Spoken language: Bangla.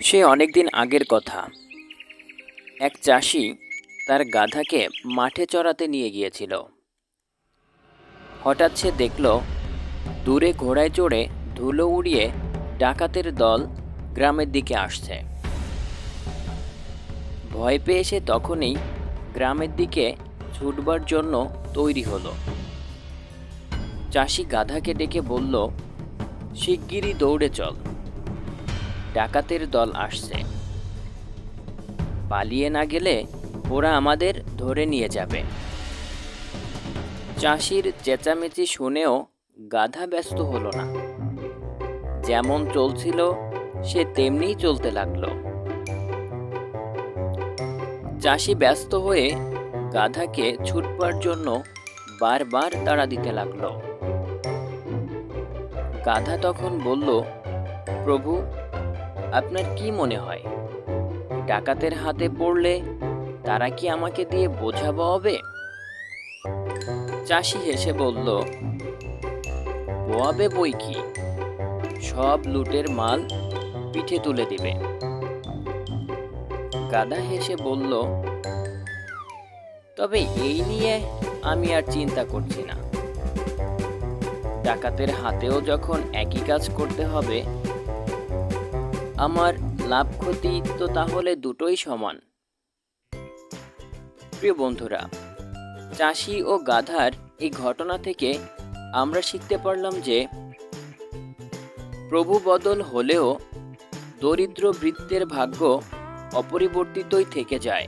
সে অনেকদিন আগের কথা। এক চাষি তার গাধাকে মাঠে চড়াতে নিয়ে গিয়েছিল। হঠাৎ সে দেখল, দূরে ঘোড়ায় চড়ে ধুলো উড়িয়ে ডাকাতের দল গ্রামের দিকে আসছে। ভয় পেয়ে সে তখনই গ্রামের দিকে ছুটবার জন্য তৈরি হলো। চাষি গাধাকে ডেকে বলল, শিগগিরই দৌড়ে চল। ডাকাতের দল আসছে। পালিয়ে না গেলে ওরা আমাদের ধরে নিয়ে যাবে। চাষির চেঁচামেচি শুনেও গাধা ব্যস্ত হলো না। যেমন চলছিল, সে তেমনিই চলতে লাগল। চাষি ব্যস্ত হয়ে গাধাকে ছুটবার জন্য বারবার তাড়া দিতে লাগল। গাধা তখন বলল, প্রভু আপনার কি মনে হয়? ডাকাতের হাতে পড়লে তারা কি আমাকে দিয়ে বোঝাবো হবে? চাষি হেসে বলল, বোয়াবে বই কি? সব লুটের মাল পিঠে তুলে দিবে। গাদা হেসে বলল, তবে এই নিয়ে আমি আর চিন্তা করছি না। ডাকাতের হাতেও যখন একই কাজ করতে হবে আমার লাভ ক্ষতি তো তাহলে দুটোই সমান। প্রিয় বন্ধুরা, চাষি ও গাধার এই ঘটনা থেকে আমরা শিখতে পারলাম যে, প্রভু বদল হলেও দরিদ্র বৃত্তের ভাগ্য অপরিবর্তিতই থেকে যায়।